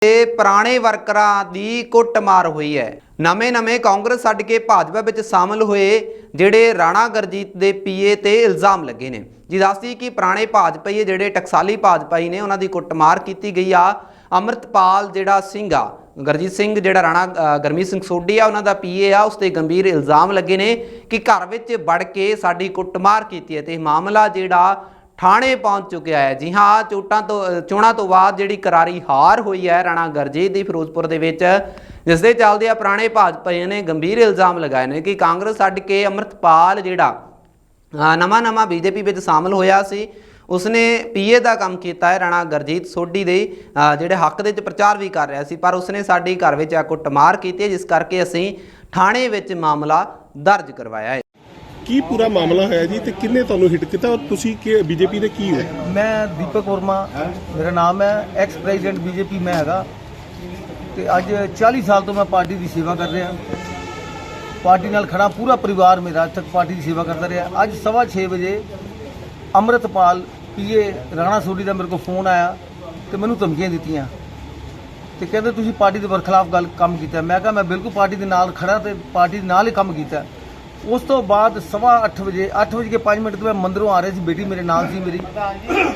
ਤੇ ਪੁਰਾਣੇ ਵਰਕਰਾਂ ਦੀ ਕੁੱਟਮਾਰ ਹੋਈ ਹੈ। ਨਵੇਂ-ਨਵੇਂ ਕਾਂਗਰਸ ਛੱਡ ਕੇ ਭਾਜਪਾ ਵਿੱਚ ਸ਼ਾਮਲ ਹੋਏ ਜਿਹੜੇ ਰਾਣਾ ਗਰਜੀਤ ਦੇ ਪੀਏ ਤੇ ਇਲਜ਼ਾਮ ਲੱਗੇ ਨੇ। ਜੀ ਦੱਸਦੀ ਕਿ ਪੁਰਾਣੇ ਭਾਜਪਾਈ ਜਿਹੜੇ ਟਕਸਾਲੀ ਭਾਜਪਾਈ ਨੇ ਉਹਨਾਂ ਦੀ ਕੁੱਟਮਾਰ ਕੀਤੀ ਗਈ ਆ। ਅੰਮ੍ਰਿਤਪਾਲ ਜਿਹੜਾ ਸਿੰਘ ਆ ਗਰਜੀਤ ਸਿੰਘ ਜਿਹੜਾ ਰਾਣਾ ਅ, ਗਰਮੀਤ ਸਿੰਘ ਸੋਢੀ ਆ ਉਹਨਾਂ ਦਾ ਪੀਏ ਆ। ਉਸ ਤੇ ਗੰਭੀਰ ਇਲਜ਼ਾਮ ਲੱਗੇ ਨੇ ਕਿ ਘਰ ਵਿੱਚ ਵੜ ਕੇ ਸਾਡੀ ਕੁੱਟਮਾਰ ਕੀਤੀ ਹੈ ਤੇ ਇਹ ਮਾਮਲਾ ਜਿਹੜਾ ਥਾਣੇ ਪਹੁੰਚ ਚੁੱਕਿਆ ਹੈ। ਜੀ ਹਾਂ, ਚੋਟਾਂ ਤੋਂ ਚੋਣਾਂ ਤੋਂ ਬਾਅਦ ਜਿਹੜੀ ਕਰਾਰੀ ਹਾਰ ਹੋਈ ਹੈ ਰਾਣਾ ਗਰਜੀਤ ਦੀ ਫਿਰੋਜ਼ਪੁਰ ਦੇ ਵਿੱਚ, ਜਿਸ ਦੇ ਚੱਲਦੇ ਆ ਪੁਰਾਣੇ ਭਾਜਪਾਈਆਂ ਨੇ ਗੰਭੀਰ ਇਲਜ਼ਾਮ ਲਗਾਏ ਨੇ ਕਿ ਕਾਂਗਰਸ ਛੱਡ ਕੇ ਅੰਮ੍ਰਿਤਪਾਲ ਜਿਹੜਾ ਨਵਾਂ ਨਵਾਂ ਬੀਜੇਪੀ ਵਿੱਚ ਸ਼ਾਮਲ ਹੋਇਆ ਸੀ, ਉਸਨੇ ਪੀਏ ਦਾ ਕੰਮ ਕੀਤਾ ਹੈ ਰਾਣਾ ਗਰਜੀਤ ਸੋਢੀ ਦੇ ਜਿਹੜੇ ਹੱਕ ਦੇ ਵਿੱਚ ਪ੍ਰਚਾਰ ਵੀ ਕਰ ਰਿਹਾ ਸੀ, ਪਰ ਉਸਨੇ ਸਾਡੀ ਘਰ ਵਿੱਚ ਆ ਕੁੱਟਮਾਰ ਕੀਤੀ ਜਿਸ ਕਰਕੇ ਅਸੀਂ ਥਾਣੇ ਵਿੱਚ ਮਾਮਲਾ ਦਰਜ ਕਰਵਾਇਆ ਹੈ। ਕੀ ਪੂਰਾ ਮਾਮਲਾ ਹੋਇਆ ਜੀ ਤੇ ਕਿੰਨੇ ਤੁਹਾਨੂੰ ਹਿੱਟ ਕੀਤਾ ਔਰ ਤੁਸੀਂ ਕਿ ਬੀਜੇਪੀ ਦੇ ਕੀ ਹੋ? ਮੈਂ ਦੀਪਕ ਵਰਮਾ, ਮੇਰਾ ਨਾਮ ਹੈ ਐਕਸ ਪ੍ਰੈਜ਼ੀਡੈਂਟ ਬੀਜੇਪੀ ਮੈਂ ਹੈਗਾ। ਤੇ ਅੱਜ 40 ਸਾਲ ਤੋਂ ਮੈਂ ਪਾਰਟੀ ਦੀ ਸੇਵਾ ਕਰ ਰਿਹਾ। ਪਾਰਟੀ ਨਾਲ ਖੜਾ ਪੂਰਾ ਪਰਿਵਾਰ ਮੇਰਾ ਅੱਜ ਤੱਕ ਪਾਰਟੀ ਦੀ ਸੇਵਾ ਕਰਦਾ ਰਿਹਾ। ਅੱਜ ਸਵਾ ਛੇ ਵਜੇ ਅੰਮ੍ਰਿਤਪਾਲ, ਪੀਏ ਰਾਣਾ ਸੋਢੀ ਦਾ ਮੇਰੇ ਕੋਲ ਫੋਨ ਆਇਆ ਤੇ ਮੈਨੂੰ ਧਮਕੀਆਂ ਦਿੱਤੀਆਂ। ਤੇ ਕਹਿੰਦੇ ਤੁਸੀਂ ਪਾਰਟੀ ਦੇ ਵਰਖਲਾਫ ਗੱਲ ਕੰਮ ਕੀਤਾ। ਮੈਂ ਕਿਹਾ ਮੈਂ ਬਿਲਕੁਲ ਪਾਰਟੀ ਦੇ ਨਾਲ ਖੜਾ ਤੇ ਪਾਰਟੀ ਦੇ ਨਾਲ ਹੀ ਕੰਮ ਕੀਤਾ। ਉਸ ਤੋਂ ਬਾਅਦ ਸਵਾ ਅੱਠ ਵਜੇ ਅੱਠ ਵਜੇ ਕੇ ਪੰਜ ਮਿੰਟ ਤੇ ਮੈਂ ਮੰਦਰੋਂ ਆ ਰਿਹਾ ਸੀ, ਬੇਟੀ ਮੇਰੇ ਨਾਲ ਸੀ ਮੇਰੀ।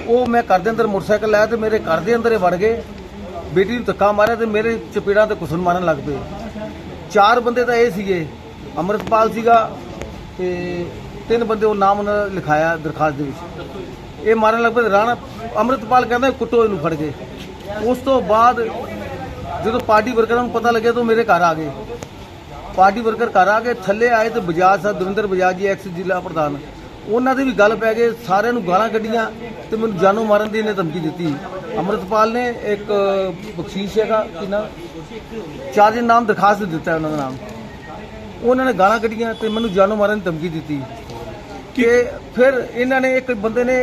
ਉਹ ਮੈਂ ਘਰ ਦੇ ਅੰਦਰ ਮੋਟਰਸਾਈਕਲ ਲਾਇਆ ਤੇ ਮੇਰੇ ਘਰ ਦੇ ਅੰਦਰ ਇਹ ਵੜ ਗਏ। ਬੇਟੀ ਨੂੰ ਧੱਕਾ ਮਾਰਿਆ ਤੇ ਮੇਰੇ ਚਪੇੜਾਂ ਤੇ ਕੁਸਨ ਮਾਰਨ ਲੱਗ ਪਏ। ਚਾਰ ਬੰਦੇ ਤਾਂ ਇਹ ਸੀਗੇ, ਅੰਮ੍ਰਿਤਪਾਲ ਸੀਗਾ ਤੇ ਤਿੰਨ ਬੰਦੇ ਉਹ ਨਾਮ ਉਹਨਾਂ ਲਿਖਾਇਆ ਦਰਖਾਸਤ ਦੇ ਵਿੱਚ। ਇਹ ਮਾਰਨ ਲੱਗ ਪਏ ਰਾਣਾ ਅੰਮ੍ਰਿਤਪਾਲ ਕਹਿੰਦਾ ਕੁੱਟੋ ਇਹਨੂੰ ਫੜ ਕੇ। ਉਸ ਤੋਂ ਬਾਅਦ ਜਦੋਂ ਪਾਰਟੀ ਵਰਕਰਾਂ ਨੂੰ ਪਤਾ ਲੱਗਿਆ ਤਾਂ ਮੇਰੇ ਘਰ ਆ ਗਏ। ਪਾਰਟੀ ਵਰਕਰ ਘਰ ਆ ਕੇ ਥੱਲੇ ਆਏ ਤੇ ਬਜਾਜ ਸਾਹਿਬ ਦਵਿੰਦਰ ਬਜਾਜ ਜੀ, ਐਕਸ ਜ਼ਿਲ੍ਹਾ ਪ੍ਰਧਾਨ। ਉਹਨਾਂ ਦੇ ਵੀ ਗੱਲ ਪੈ ਗਏ ਸਾਰਿਆਂ ਨੂੰ ਗਾਲਾਂ ਕੱਢੀਆਂ ਤੇ ਮੈਨੂੰ ਜਾਨੋਂ ਮਾਰਨ ਦੀ ਇਹਨੇ ਧਮਕੀ ਦਿੱਤੀ। ਅੰਮ੍ਰਿਤਪਾਲ ਨੇ ਇੱਕ ਬਖਸ਼ੀਸ਼ ਹੈਗਾ, ਕਿ ਨਾ? ਚਾਰ ਦਿਨ ਨਾਮ ਦਰਖਾਸਤ ਦਿੱਤਾ ਉਹਨਾਂ ਦਾ ਨਾਮ। ਉਹਨਾਂ ਨੇ ਗਾਲਾਂ ਕੱਢੀਆਂ ਤੇ ਮੈਨੂੰ ਜਾਨੋਂ ਮਾਰਨ ਦੀ ਧਮਕੀ ਦਿੱਤੀ। ਕਿ ਫਿਰ ਇਹਨਾਂ ਨੇ ਇੱਕ ਬੰਦੇ ਨੇ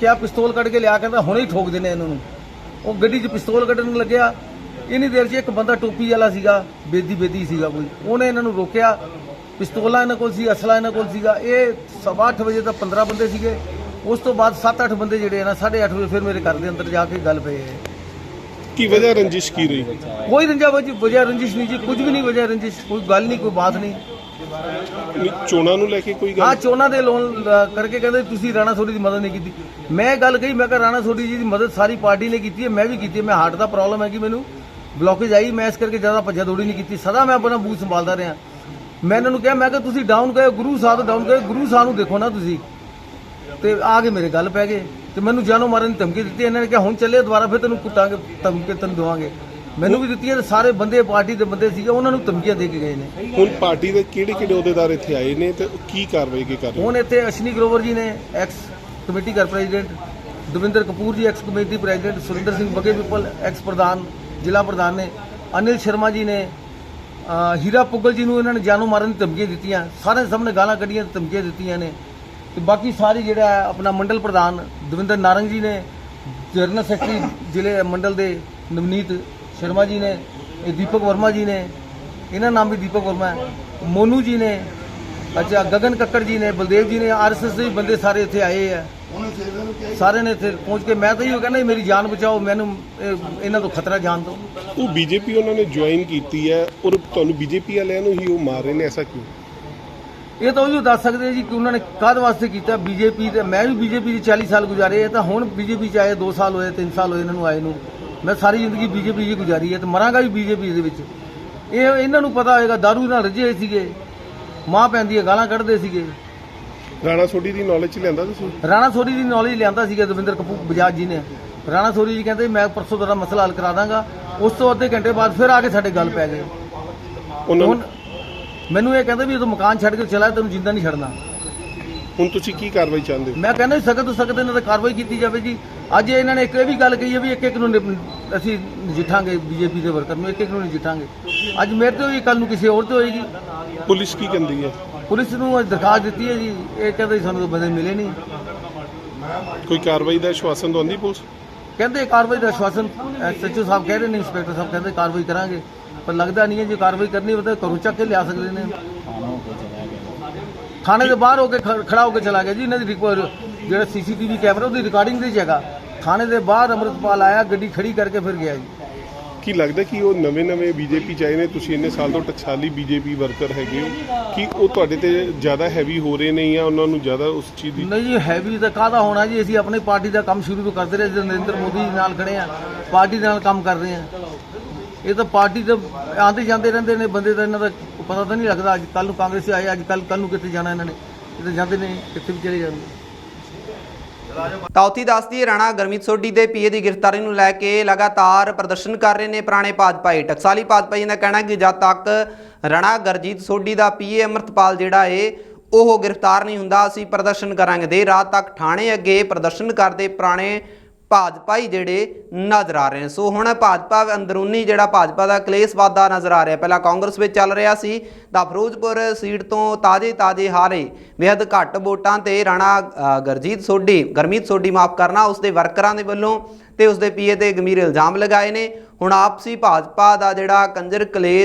ਕਿਹਾ, ਪਿਸਤੌਲ ਕੱਢ ਕੇ ਲਿਆ, ਕਹਿੰਦਾ ਹੁਣੇ ਹੀ ਠੋਕ ਦੇਣੇ ਇਹਨਾਂ ਨੂੰ। ਉਹ ਗੱਡੀ 'ਚ ਪਿਸਤੌਲ ਕੱਢਣ ਲੱਗਿਆ। ਇੰਨੀ ਦੇਰ 'ਚ ਇੱਕ ਬੰਦਾ ਟੋਪੀ ਵਾਲਾ ਸੀਗਾ ਬੇਦੀ ਬੇਦੀ ਸੀਗਾ ਕੋਈ। ਉਹਨੇ ਇਹਨਾਂ ਨੂੰ ਰੋਕਿਆ। ਪਿਸਤੌਲਾਂ ਇਹਨਾਂ ਕੋਲ ਸੀ ਅਸਲਾ ਇਹਨਾਂ ਕੋਲ ਸੀਗਾ। ਇਹ ਸਵਾ ਅੱਠ ਵਜੇ ਤੱਕ 15 ਬੰਦੇ ਸੀਗੇ। ਉਸ ਤੋਂ ਬਾਅਦ 7-8 ਬੰਦੇ ਜਿਹੜੇ ਆ ਨਾ 8:30 ਵਜੇ ਫਿਰ ਮੇਰੇ ਘਰ ਦੇ ਅੰਦਰ ਜਾ ਕੇ ਗੱਲ ਪਏ ਹੈ ਕੀ ਵਜ੍ਹਾ ਰੰਜਿਸ਼ ਕੀ ਰਹੀ? ਕੋਈ ਰੰਜਾ ਵਜ- ਵਜ੍ਹਾ ਰੰਜਿਸ਼ ਨਹੀਂ ਜੀ ਕੁਝ ਵੀ ਨਹੀਂ ਵਜ੍ਹਾ ਰੰਜਿਸ਼ ਕੋਈ ਗੱਲ ਨਹੀਂ ਕੋਈ ਬਾਤ ਨਹੀਂ। ਚੋਣਾਂ ਨੂੰ ਲੈ ਕੇ ਕੋਈ ਹਾਂ ਗੱਲ ਚੋਣਾਂ ਦੇ ਲੋਨ ਕਰਕੇ ਕਹਿੰਦੇ ਤੁਸੀਂ ਰਾਣਾ ਸੋਢੀ ਦੀ ਮਦਦ ਨਹੀਂ ਕੀਤੀ। ਮੈਂ ਗੱਲ ਕਹੀ ਮੈਂ ਕਿਹਾ ਰਾਣਾ ਸੋਢੀ ਜੀ ਦੀ ਮਦਦ ਸਾਰੀ ਪਾਰਟੀ ਨੇ ਕੀਤੀ ਹੈ ਮੈਂ ਵੀ ਕੀਤੀ ਹੈ ਮੈਂ ਹਾਰਟ ਦਾ ਪ੍ਰੋਬਲਮ ਹੈ ਕਿ ਮੈਨੂੰ। ਬਲੋਕੇਜ ਆਈ ਮੈਂ ਇਸ ਕਰਕੇ ਜ਼ਿਆਦਾ ਭੱਜਾ ਦੌੜੀ ਨਹੀਂ ਕੀਤੀ। ਸਦਾ ਮੈਂ ਆਪਣਾ ਬੂਥ ਸੰਭਾਲਦਾ ਰਿਹਾ। ਮੈਂ ਇਹਨਾਂ ਨੂੰ ਕਿਹਾ ਮੈਂ ਕਿਹਾ ਤੁਸੀਂ ਡਾਊਨ ਗਏ ਗੁਰੂ ਸਾਹਿਬ ਡਾਊਨ ਗਏ ਗੁਰੂ ਸਾਹਿਬ ਨੂੰ ਦੇਖੋ ਨਾ ਤੁਸੀਂ। ਤੇ ਆ ਕੇ ਮੇਰੇ ਗੱਲ ਪੈ ਗਏ। ਤੇ ਮੈਨੂੰ ਜਾਨੋਂ ਮਾਰਨ ਦੀ ਧਮਕੀ ਦਿੱਤੀ। ਇਹਨਾਂ ਨੇ ਕਿਹਾ ਹੁਣ ਚੱਲੇ ਦੁਬਾਰਾ ਫਿਰ ਤੈਨੂੰ ਕੁੱਟਾਂਗੇ ਧਮਕੀ ਤੈਨੂੰ ਦੇਵਾਂਗੇ। ਮੈਨੂੰ ਵੀ ਦਿੱਤੀ ਹੈ ਤੇ ਸਾਰੇ ਬੰਦੇ ਪਾਰਟੀ ਦੇ ਬੰਦੇ ਸੀਗੇ ਉਹਨਾਂ ਨੂੰ ਧਮਕੀਆਂ ਦੇ ਕੇ ਗਏ ਨੇ। ਹੁਣ ਪਾਰਟੀ ਦੇ ਕਿਹੜੇ ਕਿਹੜੇ ਅਹੁਦੇਦਾਰ ਇੱਥੇ ਆਏ ਨੇ ਤੇ ਕੀ ਕਾਰਵਾਈ ਕੀ ਕਰ ਰਹੇ ਹੁਣ ਇੱਥੇ ਅਸ਼ਨੀ ਗਰੋਵਰ ਜੀ ਨੇ ਐਕਸ ਕਮੇਟੀ ਕਰ president Davinder Kapoor ji ex committee president Surinder Singh Bagge ਪਿੱਪਲ ਐਕਸ ਪ੍ਰਧਾਨ। ਜ਼ਿਲ੍ਹਾ ਪ੍ਰਧਾਨ ਨੇ, ਅਨਿਲ ਸ਼ਰਮਾ ਜੀ ਨੇ ਹੀਰਾ ਪੁੱਗਲ ਜੀ ਨੂੰ ਇਹਨਾਂ ਨੇ ਜਾਨੋਂ ਮਾਰਨ ਦੀ ਧਮਕੀਆਂ ਦਿੱਤੀਆਂ ਸਾਰੇ ਸਾਹਮਣੇ ਗਾਲਾਂ ਕੱਢੀਆਂ ਧਮਕੀਆਂ ਦਿੱਤੀਆਂ ਨੇ। ਤੇ ਬਾਕੀ ਸਾਰੇ ਜਿਹੜਾ ਆਪਣਾ ਮੰਡਲ ਪ੍ਰਧਾਨ ਦਵਿੰਦਰ ਨਾਰੰਗ ਜੀ ਨੇ, ਜਨਰਲ ਸੈਕਟਰੀ ਜ਼ਿਲ੍ਹੇ ਮੰਡਲ ਦੇ ਨਵਨੀਤ ਸ਼ਰਮਾ ਜੀ ਨੇ, ਇਹ ਦੀਪਕ ਵਰਮਾ ਜੀ ਨੇ, ਇਹਨਾਂ ਨਾਮ ਵੀ ਦੀਪਕ ਵਰਮਾ ਹੈ। ਮੋਨੂ ਜੀ ਨੇ, ਅੱਛਾ, ਗਗਨ ਕੱਕੜ ਜੀ ਨੇ, ਬਲਦੇਵ ਜੀ ਨੇ ਆਰਐਸਐਸ ਦੇ ਬੰਦੇ ਸਾਰੇ ਇੱਥੇ ਆਏ ਆ। ਸਾਰੇ ਨੇ ਇੱਥੇ ਪਹੁੰਚ ਕੇ ਮੈਂ ਤਾਂ ਇਹੋ ਕਹਿੰਦਾ ਮੇਰੀ ਜਾਨ ਬਚਾਓ ਮੈਨੂੰ ਇਹ- ਇਹਨਾਂ ਤੋਂ ਖਤਰਾ ਜਾਨ ਤੋਂ ਉਹ ਬੀਜੇਪੀ ਉਹਨਾਂ ਨੇ ਜੁਆਇਨ ਕੀਤੀ ਹੈ ਔਰ ਤੁਹਾਨੂੰ ਬੀਜੇਪੀ ਵਾਲਿਆਂ ਨੂੰ ਹੀ ਉਹ ਮਾਰ ਰਹੇ ਨੇ ਐਸਾ ਕਿਉਂ? ਇਹ ਤਾਂ ਉਹੀ ਦੱਸ ਸਕਦੇ ਜੀ ਕਿ ਉਹਨਾਂ ਨੇ ਕਾਹਦੇ ਵਾਸਤੇ ਕੀਤਾ ਬੀਜੇਪੀ ਤੇ ਮੈਂ ਵੀ ਬੀਜੇਪੀ ਦੇ 40 ਸਾਲ ਗੁਜ਼ਾਰੇ ਆ ਤਾਂ ਹੁਣ ਬੀਜੇਪੀ ਚ ਆਏ 2 ਸਾਲ ਹੋਏ 3 ਸਾਲ ਹੋਏ ਇਹਨਾਂ ਨੂੰ ਆਏ ਨੂੰ। ਮੈਂ ਸਾਰੀ ਜ਼ਿੰਦਗੀ ਬੀਜੇਪੀ 'ਚ ਗੁਜ਼ਾਰੀ ਹੈ ਤੇ ਮਰਾਂਗਾ ਵੀ ਬੀਜੇਪੀ ਦੇ ਵਿੱਚ। ਇਹ ਇਹਨਾਂ ਨੂੰ ਪਤਾ ਹੋਏਗਾ ਦਾਰੂ ਨਾਲ ਰੱਜੇ ਹੋਏ ਸੀਗੇ ਮਾਂ ਪੈਂਦੀ ਹੈ ਗਾਲਾਂ ਕੱਢਦੇ ਸੀਗੇ। ਰਾਣਾ ਸੋਢੀ ਦੀ ਨੌਲੇਜ ਚ ਲਿਆਂਦਾ ਤੁਸੀਂ? ਰਾਣਾ ਸੋਰੀ ਦੀ ਨੌਲੇਜ ਲਿਆਂਦਾ ਸੀਗਾ ਦਵਿੰਦਰ ਕਪੂਰ ਬਜਾਜ ਜੀ ਨੇ। ਰਾਣਾ ਸੋਰੀ ਜੀ ਕਹਿੰਦੇ ਮੈਂ ਪਰਸੋਂ ਤੁਹਾਡਾ ਮਸਲਾ ਹੱਲ ਕਰਾ ਦਾਂਗਾ। ਉਸ ਤੋਂ ਅੱਧੇ ਘੰਟੇ ਬਾਅਦ ਫਿਰ ਆ ਕੇ ਸਾਡੇ ਗੱਲ ਪੈ ਗਏ। ਉਹਨਾਂ ਮੈਨੂੰ ਇਹ ਕਹਿੰਦੇ ਵੀ ਤੂੰ ਮਕਾਨ ਛੱਡ ਕੇ ਚਲਾ ਤੈਨੂੰ ਜਿੰਦਾ ਨਹੀਂ ਛੱਡਣਾ। ਹੁਣ ਤੁਸੀਂ ਕੀ ਕਾਰਵਾਈ ਚਾਹੁੰਦੇ ਹੋ? ਮੈਂ ਕਹਿੰਦਾ ਸਖਤ ਤੋਂ ਸਖਤ ਇਹਨਾਂ ਤੇ ਕਾਰਵਾਈ ਕੀਤੀ ਜਾਵੇ ਜੀ। ਅੱਜ ਇਹਨਾਂ ਨੇ ਇੱਕ ਇਹ ਵੀ ਗੱਲ ਕਹੀ ਹੈ ਵੀ ਇੱਕ ਇੱਕ ਨੂੰ ਅਸੀਂ ਨਜਿੱਠਾਂਗੇ ਬੀਜੇਪੀ ਦੇ ਵਰਕਰ ਨੂੰ ਇੱਕ ਇੱਕ ਨੂੰ ਨਜਿੱਠਾਂਗੇ ਅੱਜ ਮੇਰੇ ਤੇ ਹੋਈ ਕੱਲ ਨੂੰ ਕਿਸੇ ਹੋਰ ਤੇ ਹੋਏਗੀ। ਪੁਲਿਸ ਕੀ ਕਹਿੰਦੀ ਹੈ? ਪੁਲਿਸ ਨੂੰ ਅੱਜ ਦਰਖਾਸਤ ਦਿੱਤੀ ਹੈ ਜੀ ਇਹ ਕਹਿੰਦੇ ਸਾਨੂੰ ਤਾਂ ਬੰਦੇ ਮਿਲੇ ਨਹੀਂ। ਕੋਈ ਕਾਰਵਾਈ ਦਾ ਆਸ਼ਵਾਸਨ ਦਵਾਉਂਦੀ ਪੁਲਿਸ? ਕਹਿੰਦੇ ਕਾਰਵਾਈ ਦਾ ਆਸ਼ਵਾਸਨ ਐਸਐਚਓ ਸਾਹਿਬ ਕਹਿ ਰਹੇ ਨੇ ਇੰਸਪੈਕਟਰ ਸਾਹਿਬ ਕਹਿੰਦੇ ਕਾਰਵਾਈ ਕਰਾਂਗੇ। ਪਰ ਲੱਗਦਾ ਨਹੀਂ ਹੈ ਜੇ ਕਾਰਵਾਈ ਕਰਨੀ ਹੋਵੇ ਤਾਂ ਘਰੋਂ ਚੱਕ ਕੇ ਲਿਆ ਸਕਦੇ ਨੇ। ਥਾਣੇ ਦੇ ਬਾਹਰ ਹੋ ਕੇ ਖ- ਖੜਾ ਹੋ ਕੇ ਚਲਾ ਗਿਆ ਜੀ ਇਹਨਾਂ ਦੀ ਰਿਕਵਰ ਜਿਹੜਾ ਸੀਸੀਟੀਵੀ ਕੈਮਰਾ ਉਹਦੀ ਰਿਕਾਰਡਿੰਗ ਦੀ ਜਗ੍ਹਾ ਥਾਣੇ ਦੇ ਬਾਹਰ ਅੰਮ੍ਰਿਤਪਾਲ ਆਇਆ ਗੱਡੀ ਖੜੀ ਕਰਕੇ ਫਿਰ ਗਿਆ ਜੀ। ਕੀ ਲੱਗਦਾ ਕਿ ਉਹ ਨਵੇਂ-ਨਵੇਂ ਬੀਜੇਪੀ ਚ ਆਏ ਨੇ? ਤੁਸੀਂ ਇੰਨੇ ਸਾਲ ਤੋਂ ਟਕਸਾਲੀ ਬੀਜੇਪੀ ਵਰਕਰ ਹੈਗੇ ਹੋ। ਕਿ ਉਹ ਤੁਹਾਡੇ ਤੇ ਜ਼ਿਆਦਾ ਹੈਵੀ ਹੋ ਰਹੇ ਨੇ ਜਾਂ ਉਹਨਾਂ ਨੂੰ ਜ਼ਿਆਦਾ ਉਸ ਚੀਜ਼ ਦੀ ਨਹੀਂ ਜੀ ਹੈਵੀ ਤਾਂ ਕਾਹਦਾ ਹੋਣਾ ਜੀ? ਅਸੀਂ ਆਪਣੀ ਪਾਰਟੀ ਦਾ ਕੰਮ ਸ਼ੁਰੂ ਤੋਂ ਕਰਦੇ ਰਹੇ ਜਦੋਂ ਨਰਿੰਦਰ ਮੋਦੀ ਜੀ ਨਾਲ ਖੜੇ ਆ। ਪਾਰਟੀ ਦੇ ਨਾਲ ਕੰਮ ਕਰ ਰਹੇ ਆ। ਇਹ ਤਾਂ ਪਾਰਟੀ ਤੇ ਆਉਂਦੇ ਜਾਂਦੇ ਰਹਿੰਦੇ ਨੇ ਬੰਦੇ ਦਾ ਇਹਨਾਂ ਦਾ ਪਤਾ ਤਾਂ ਨਹੀਂ ਲੱਗਦਾ। ਅੱਜ ਕੱਲ ਨੂੰ ਕਾਂਗਰਸ ਆਏ ਅੱਜ ਕੱਲ ਕੱਲ ਨੂੰ ਕਿੱਥੇ ਜਾਣਾ ਇਹਨਾਂ ਨੇ? ਇਹ ਤਾਂ ਜਾਂਦੇ ਨੇ ਕਿੱਥੇ ਵੀ ਚਲੇ ਜਾਂਦੇ ਤਾਂ ਉੱਥੇ ਦੱਸਦੀ ਰਾਣਾ ਗਰਮੀਤ ਸੋਢੀ ਦੇ ਪੀਏ ਦੀ ਗ੍ਰਿਫਤਾਰੀ ਨੂੰ ਲੈ ਕੇ ਲਗਾਤਾਰ ਪ੍ਰਦਰਸ਼ਨ ਕਰ ਰਹੇ ਨੇ ਪੁਰਾਣੇ ਭਾਜਪਾਈ ਟਕਸਾਲੀ ਭਾਜਪਾਈ ਦਾ ਕਹਿਣਾ ਕਿ ਜਦ ਤੱਕ ਰਾਣਾ ਗਰਜੀਤ ਸੋਢੀ ਦਾ ਪੀਏ ਅਮਰਤਪਾਲ ਜਿਹੜਾ ਏ, ਉਹ ਗ੍ਰਿਫਤਾਰ ਨਹੀਂ ਹੁੰਦਾ, ਅਸੀਂ ਪ੍ਰਦਰਸ਼ਨ ਕਰਾਂਗੇ। ਦੇ ਰਾਤ ਤੱਕ ਥਾਣੇ ਅੱਗੇ ਪ੍ਰਦਰਸ਼ਨ ਕਰਦੇ ਪੁਰਾਣੇ ਭਾਜਪਾ ਹੀ ਜਿਹੜੇ ਨਜ਼ਰ ਆ ਰਹੇ ਨੇ ਸੋ ਹੁਣ ਭਾਜਪਾ ਅੰਦਰੂਨੀ ਜਿਹੜਾ ਭਾਜਪਾ ਦਾ ਕਲੇਸ਼ ਵਾਧਾ ਨਜ਼ਰ ਆ ਰਿਹਾ। ਪਹਿਲਾਂ ਕਾਂਗਰਸ ਵਿੱਚ ਚੱਲ ਰਿਹਾ ਸੀ ਤਾਂ ਫਿਰੋਜ਼ਪੁਰ ਸੀਟ ਤੋਂ ਤਾਜ਼ੇ ਤਾਜ਼ੇ ਹਾਰੇ ਬੇहद ਘੱਟ ਵੋਟਾਂ ਤੇ ਰਾਣਾ ਅ, ਗਰਜੀਤ ਸੋਢੀ ਗਰਮੀਤ ਸੋਢੀ ਮਾਫ ਕਰਨਾ ਉਸਦੇ ਵਰਕਰਾਂ ਦੇ ਵੱਲੋਂ ਤੇ ਉਸਦੇ ਪੀਏ ਤੇ ਗੰਭੀਰ ਇਲਜ਼ਾਮ ਲਗਾਏ ਨੇ। ਹੁਣ ਆਪਸੀ ਭਾਜਪਾ ਦਾ ਜਿਹੜਾ ਕੰਜਰ ਕਲੇਸ਼